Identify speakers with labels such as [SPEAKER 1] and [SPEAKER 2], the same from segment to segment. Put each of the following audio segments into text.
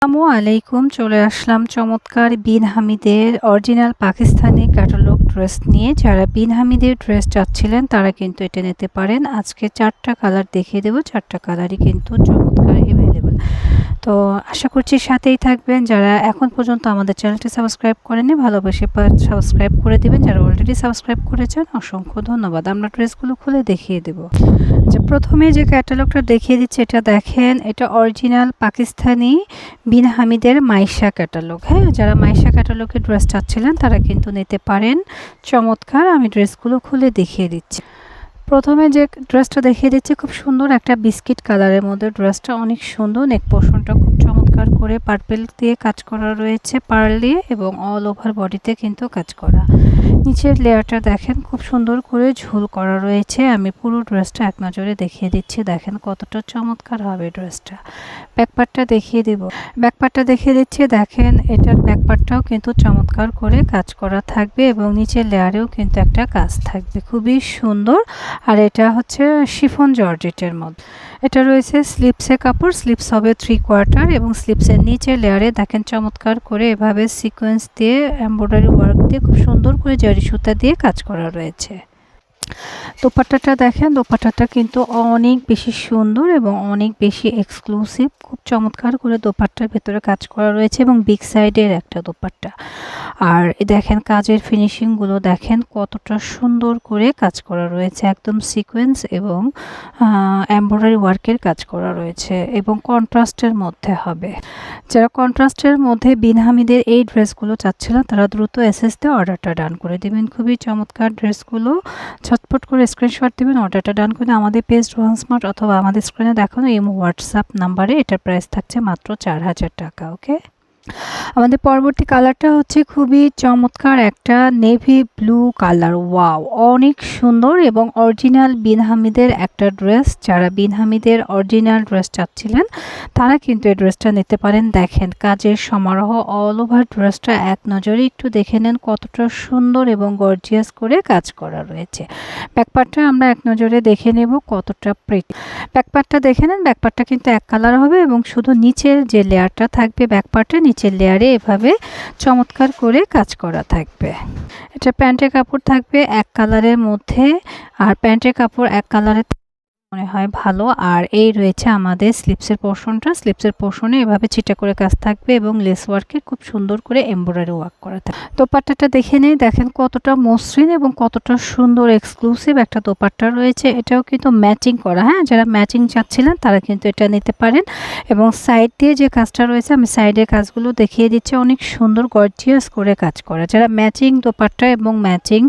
[SPEAKER 1] আসসালামু আলাইকুম, চলে আসলাম চমৎকার বিন হামিদের অরিজিনাল পাকিস্তানি ক্যাটালগ ড্রেস নিয়ে। যারা বিন হামিদের ড্রেস চাচ্ছিলেন, তারা কিন্তু এটা নিতে পারেন। আজকে চারটা কালার দেখিয়ে দেবো। চারটা কালারই কিন্তু চমৎকার অ্যাভেলেবল তো আশা করছি সাথেই থাকবেন। যারা এখন পর্যন্ত আমাদের চ্যানেলটি সাবস্ক্রাইব করেনি ভালোবেসে সাবস্ক্রাইব করে দেবেন। যারা অলরেডি সাবস্ক্রাইব করেছেন, অসংখ্য ধন্যবাদ। আমরা ড্রেসগুলো খুলে দেখিয়ে দেবো। যে প্রথমে যে ক্যাটালগটা দেখিয়ে দিচ্ছে, এটা দেখেন, এটা অরিজিনাল পাকিস্তানি বিন হামিদের মাইশা ক্যাটালগ হ্যাঁ যারা মাইশা ক্যাটালগের ড্রেস চাচ্ছিলেন, তারা কিন্তু নিতে পারেন। চমৎকার, আমি ড্রেসগুলো খুলে দেখিয়ে দিচ্ছি। প্রথমে যে ড্রেসটা দেখিয়ে দিচ্ছি, খুব সুন্দর একটা বিস্কিট কালারের মধ্যে ড্রেসটা অনেক সুন্দর নেক পোর্শনটা খুব চমৎকার করে পার্পেল দিয়ে কাজ করা রয়েছে পার্ল এবং অল ওভার বডিতে কিন্তু কাজ করা। নিচের লেয়ারটা দেখেন, খুব সুন্দর করে ঝুল করা রয়েছে। আমি পুরো ড্রেসটা এক নজরে দেখিয়ে দিচ্ছি। দেখেন কতটা চমৎকার হবে ড্রেসটা। ব্যাকপার্টটা দেখিয়ে দিব। ব্যাকপার্টটা দেখিয়ে দিচ্ছি। দেখেন, এটার ব্যাকপার্টটাও কিন্তু চমৎকার করে কাজ করা থাকবে এবং নিচের লেয়ারেও কিন্তু একটা কাজ থাকবে। খুবই সুন্দর। আর এটা হচ্ছে শিফন জর্জেটের মধ্যে। এটা রয়েছে স্লিপসে কাপড়, স্লিপস হবে থ্রি কোয়ার্টার এবং স্লিপসের নিচে লেয়ারে দেখেন চমৎকার করে এভাবে সিকোয়েন্স দিয়ে এমব্রয়ডারি ওয়ার্ক দিয়ে খুব সুন্দর করে জারি সুতা দিয়ে কাজ করা রয়েছে। দোপাট্টাটা দেখেন, দোপাট্টাটা কিন্তু অনেক বেশি সুন্দর এবং অনেক বেশি এক্সক্লুসিভ খুব চমৎকার করে দোপাট্টার ভেতরে কাজ করা রয়েছে এবং বিগ সাইডের একটা দোপাট্টা। আর দেখেন কাজের ফিনিশিংগুলো দেখেন, কতটা সুন্দর করে কাজ করা রয়েছে। একদম সিকোয়েন্স এবং এমব্রয়ডারি ওয়ার্কের কাজ করা রয়েছে এবং কন্ট্রাস্টের মধ্যে হবে। যারা কন্ট্রাস্টের মধ্যে বিনহামিদের এই ড্রেসগুলো চাচ্ছিলেন তারা দ্রুত এসএসতে অর্ডারটা ডান করে দেবেন। খুবই চমৎকার ড্রেসগুলো ছটপট করে স্ক্রিনশট দেবেন অর্ডারটা ডান করে আমাদের পেজ ওয়ান স্মার্ট অথবা আমাদের স্ক্রিনে দেখানো এমো হোয়াটসঅ্যাপ নাম্বারে এটার প্রাইস থাকছে মাত্র চার হাজার টাকা ওকে আমাদের পরবর্তী কালারটা হচ্ছে খুবই চমৎকার একটা নেভি ব্লু কালার। ওয়াও, অনেক সুন্দর এবং অরিজিনাল বিন হামিদের একটা ড্রেস। যারা বিন হামিদের অরিজিনাল ড্রেস চাচ্ছিলেন, তারা কিন্তু এই ড্রেসটা নিতে পারেন। দেখেন, কাজের সমারোহ অল ওভার ড্রেসটা এক নজরে একটু দেখে নেন কতটা সুন্দর এবং গর্জিয়াস করে কাজ করা রয়েছে। ব্যাকপারটা আমরা এক নজরে দেখে নেব কতটা প্রিটি ব্যাকপারটা দেখে নেন ব্যাকপারটা কিন্তু এক কালার হবে এবং শুধু নিচের যে লেয়ারটা থাকবে ব্যাকপারটা নিচের লেয়ারে এভাবে চমৎকার করে কাজ করা থাকবে। এটা প্যান্টের কাপড় থাকবে এক কালারের মধ্যে আর প্যান্টের কাপড় এক কালারের মনে হয় ভালো। আর এই রয়েছে আমাদের স্লিপসের পোর্শনটা স্লিপসের পোর্শনে এভাবে ছিটা করে কাজ থাকবে এবং লেস ওয়ার্কে খুব সুন্দর করে এমব্রয়ডারি ওয়ার্ক করা থাকবে। দোপাট্টাটা দেখে নেই। দেখেন কতটা মসৃণ এবং কতটা সুন্দর এক্সক্লুসিভ একটা দোপাট্টা রয়েছে। এটাও কিন্তু ম্যাচিং করা। হ্যাঁ যারা ম্যাচিং চাচ্ছিলেন তারা কিন্তু এটা নিতে পারেন। এবং সাইড দিয়ে যে কাজটা রয়েছে, আমি সাইডের কাজগুলো দেখিয়ে দিচ্ছি। অনেক সুন্দর গর্জিয়াস করে কাজ করা। যারা ম্যাচিং দোপাট্টা এবং ম্যাচিং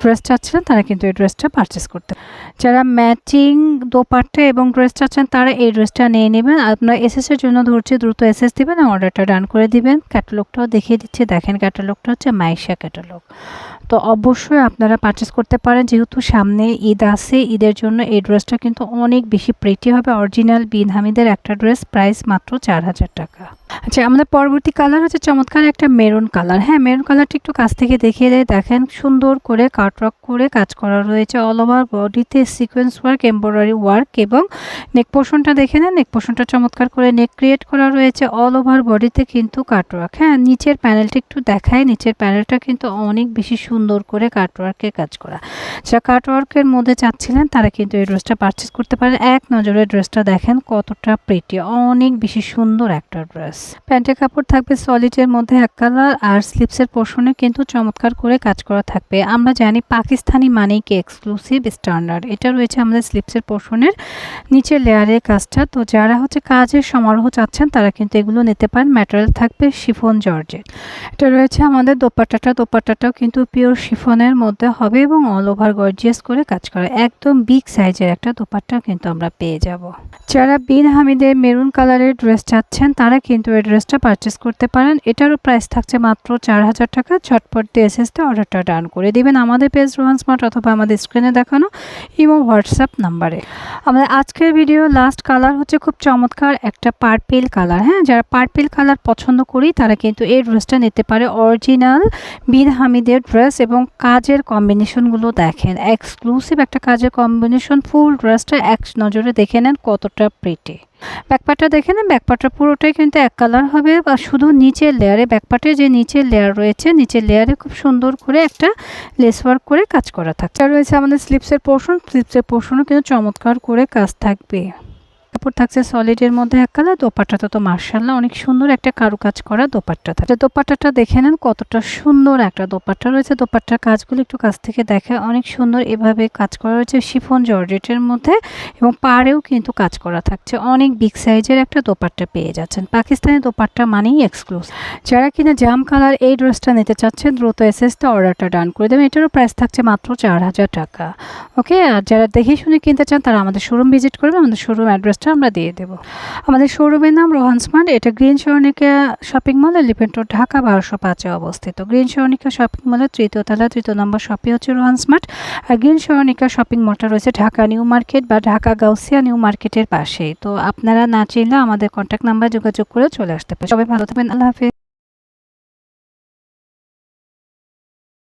[SPEAKER 1] ড্রেস চাচ্ছিলেন, তারা কিন্তু এই ড্রেসটা পারচেস করতে যারা ম্যাচিং দোপাট্টা এবং ড্রেস চাচ্ছেন, তারা এই ড্রেসটা নিয়ে নেবেন। আপনার এসএসের জন্য ধরছি, দ্রুত এসএস দিবেন অর্ডারটা ডান করে দিবেন। ক্যাটালগটাও দেখিয়ে দিচ্ছি। দেখেন ক্যাটালগটা হচ্ছে মাইশা ক্যাটালগ তো অবশ্যই আপনারা পারচেস করতে পারেন। যেহেতু সামনে ঈদ আছে, ঈদের জন্য এই ড্রেসটা কিন্তু অনেক বেশি প্রেটি হবে। অরিজিনাল বিন হামিদের একটা ড্রেস প্রাইস মাত্র চার হাজার টাকা। আচ্ছা আমাদের পরবর্তী কালার হচ্ছে চমৎকার একটা মেরুন কালার হ্যাঁ মেরুন কালারটা একটু কাছ থেকে দেখিয়ে দেয় দেখেন, সুন্দর করে কাটওয়ার্ক করে কাজ করা রয়েছে অল ওভার বডিতে সিকোয়েন্স ওয়ার্ক এমব্রয়ডারি ওয়ার্ক এবং নেক পোর্শনটা দেখে নেন। নেক পোর্শনটা চমৎকার করে নেক ক্রিয়েট করা রয়েছে অল ওভার বডিতে কিন্তু কাটওয়ার্ক হ্যাঁ নিচের প্যানেলটা একটু দেখায় নিচের প্যানেলটা কিন্তু অনেক বেশি সুন্দর করে কাটওয়ার্কের কাজ করা। যা কাটওয়ার্কের মধ্যে চাচ্ছিলেন, তারা কিন্তু এই ড্রেসটা পারচেস করতে পারেন। এক নজরে ড্রেসটা দেখেন কতটা প্রিটি অনেক বেশি সুন্দর একটা ড্রেস প্যান্টের কাপড় থাকবে সলিডের মধ্যে এক কালার আর স্লিপসের পোর্শনে কিন্তু চমৎকার করে কাজ করা থাকবে। আমরা জানি পাকিস্তানি মানেই কি এক্সক্লুসিভ স্ট্যান্ডার্ড এটা রয়েছে আমাদের স্লিপসের পোর্শনের নিচের লেয়ারের কাজটা। তো যারা হচ্ছে কাজের সমারোহ চাচ্ছেন, তারা কিন্তু এগুলো নিতে পারেন। ম্যাটেরিয়াল থাকবে শিফন জর্জেট এটা রয়েছে আমাদের দোপাট্টাটা। দোপাট্টাটাও কিন্তু পিওর শিফনের মধ্যে হবে এবং অল ওভার গর্জিয়াস করে কাজ করা একদম বিগ সাইজের একটা দোপাট্টা কিন্তু আমরা পেয়ে যাব। যারা বিন হামিদের মেরুন কালারের ড্রেস চাচ্ছেন, তারা কিন্তু এই ড্রেসটা পারচেস করতে পারেন। এটারও প্রাইস থাকছে মাত্র চার হাজার টাকা। ঝটপট দিয়ে এসএসতে অর্ডারটা ডান করে দিবেন আমাদের পেজ রোহান স্মার্ট অথবা আমাদের স্ক্রিনে দেখানো ইমো হোয়াটসঅ্যাপ নাম্বারে আমাদের আজকের ভিডিও লাস্ট কালার হচ্ছে খুব চমৎকার একটা পার্পেল কালার হ্যাঁ যারা পার্পেল কালার পছন্দ করি তারা কিন্তু এই ড্রেসটা নিতে পারে। অরিজিনাল বিন হামিদের ড্রেস ড্রেস এবং কাজের কম্বিনেশনগুলো দেখেন। এক্সক্লুসিভ একটা কাজের কম্বিনেশন ফুল ড্রেসটা এক নজরে দেখে নেন কতটা প্রিটি ব্যাকপার্টটা দেখে নেন ব্যাকপার্টটা পুরোটাই কিন্তু এক কালার হবে বা শুধু নিচের লেয়ারে ব্যাকপার্টে যে নিচের লেয়ার রয়েছে, নিচের লেয়ারে খুব সুন্দর করে একটা লেস ওয়ার্ক করে কাজ করা থাকছে রয়েছে আমাদের স্লিপসের পোর্শন স্লিপসের পোর্শনও কিন্তু চমৎকার করে কাজ থাকবে। কাপড় থাকছে সলিডের মধ্যে এক কালার দোপাট্টাটা তো মার্শাল্লাহ অনেক সুন্দর একটা কারুকাজ করা দোপাট্টা থাকে। দোপাট্টাটা দেখে নেন, কতটা সুন্দর একটা দোপাট্টা রয়েছে। দোপাট্টার কাজগুলো একটু কাছ থেকে দেখে অনেক সুন্দর এভাবে কাজ করা রয়েছে শিফন জর্জেটের মধ্যে এবং পাড়েও কিন্তু কাজ করা থাকছে। অনেক বিগ সাইজের একটা দোপাট্টা পেয়ে যাচ্ছেন। পাকিস্তানি দোপাট্টা মানেই এক্সক্লুসিভ যারা কিনা জাম কালার এই ড্রেসটা নিতে চাচ্ছেন, দ্রুত এসএসতে অর্ডারটা ডান করে দেবেন। এটারও প্রাইস থাকছে মাত্র চার হাজার টাকা। ওকে আর যারা দেখে শুনে কিনতে চান, তারা আমাদের শোরুম ভিজিট করবেন। আমাদের শোরুম অ্যাড্রেসটা আমরা দিয়ে দেব। আমাদের শোরুমের নাম রোহান স্মার্ট এটা green সরণিকা shopping mall elephant road, Dhaka বারোশো পাঁচে অবস্থিত। গ্রিন সরণিকা শপিং মলের তৃতীয় তলা, তৃতীয় নম্বর শপে হচ্ছে রোহান স্মার্ট আর গ্রিন সরণিকা শপিং মলটা রয়েছে ঢাকা নিউ মার্কেট বা ঢাকা গাউসিয়া নিউ মার্কেটের পাশেই। তো আপনারা না চাইলে আমাদের কন্ট্যাক্ট নাম্বার যোগাযোগ করে চলে আসতে পারেন। সবাই ভালো থাকবেন, আল্লাহ হাফিজ।